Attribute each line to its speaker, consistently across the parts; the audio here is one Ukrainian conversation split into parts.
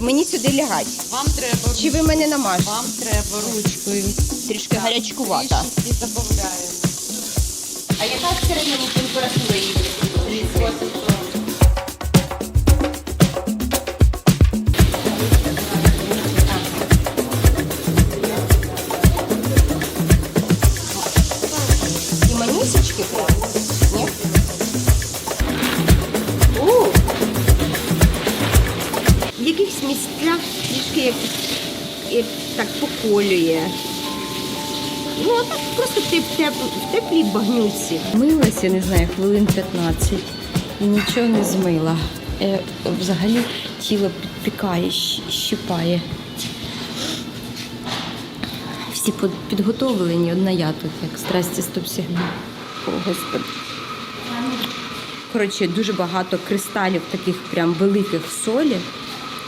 Speaker 1: Мені сюди лягать.
Speaker 2: Вам треба,
Speaker 1: Чи ви мене намажете?
Speaker 2: вам треба ручкою.
Speaker 1: Трішки гарячкувата.
Speaker 2: Додаємо.
Speaker 1: А яка в середньому температура якихось місцях трішки як, як так поколює. Ну, а так просто в, теп... в теплій багнюці. Милася, не знаю, хвилин 15 і нічого не змила. Е, взагалі тіло підпікає, щипає. Всі підготовлені, одна я тут, як страсті стоп-сигнал. О, Господи. Коротше, дуже багато кристалів таких прям великих солі.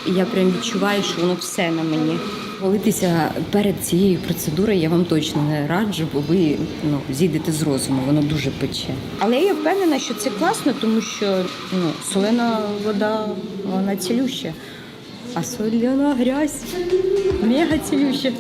Speaker 1: І я прям відчуваю, що воно все на мені. Молитися перед цією процедурою я вам точно не раджу, бо ви ну, зійдете з розуму, воно дуже пече. Але я впевнена, що це класно, тому що ну, солена вода вона цілюща, а соляна грязь мега цілюща.